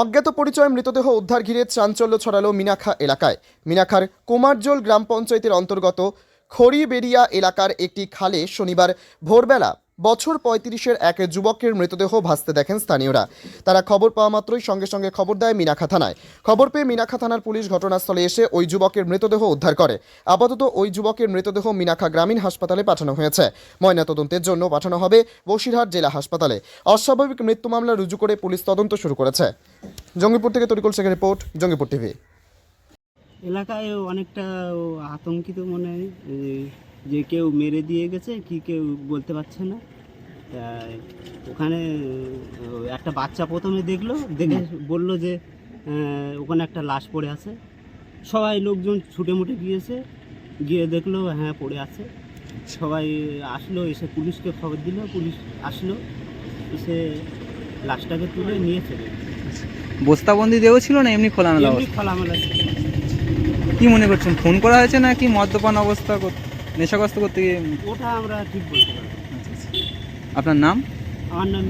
অজ্ঞাত পরিচয় মৃতদেহ উদ্ধার ঘিরে চাঞ্চল্য ছড়ালো মিনাখা এলাকায়। মিনাখার কুমারজোল গ্রাম পঞ্চায়েতের অন্তর্গত খড়িবেড়িয়া এলাকার একটি খালে শনিবার ভোরবেলা বছর পঁয়ত্রিশের এক যুবকের মৃতদেহ ভাসতে দেখেন স্থানীয়রা। তারা খবর পাওয়া মাত্রই সঙ্গে সঙ্গে খবর দেয় মিনাখা থানায়। খবর পেয়ে মিনাখা থানার পুলিশ ঘটনাস্থলে এসে ওই যুবকের মৃতদেহ উদ্ধার করে। আপাতত ওই যুবকের মৃতদেহ মিনাখা গ্রামীণ হাসপাতালে পাঠানো হয়েছে। ময়নাতদন্তের জন্য পাঠানো হবে বসিরহাট জেলা হাসপাতালে। অস্বাভাবিক মৃত্যু মামলা রুজু করে পুলিশ তদন্ত শুরু করেছে। জঙ্গিপুর থেকে তরিকুল শেখের রিপোর্ট, জঙ্গিপুর টিভি। এলাকায় অনেকটা আতঙ্কিত মনে হয় যে- কেউ মেরে দিয়ে গেছে, কি কেউ বলতে পারছে না। ওখানে একটা বাচ্চা প্রথমে দেখল, দেখে বলল যে ওখানে একটা লাশ পড়ে আছে। সবাই লোকজন ছুটে মুটে গিয়েছে, গিয়ে দেখল হ্যাঁ পড়ে আছে। সবাই আসলো, এসে পুলিশকে খবর দিল, পুলিশ আসলো, এসে লাশটাকে তুলে নিয়ে চলে। বস্তাবন্দি দেওয়া ছিল না এমনি খোলা মেলা খোলামেলা। কি মনে করছেন ফোন করা হয়েছে না কি মদ্যপান অবস্থা নেশাগ্রস্ত করতে গিয়ে? ওটা আমরা ঠিক বলতে পারব আপনার নাম? আমার নাম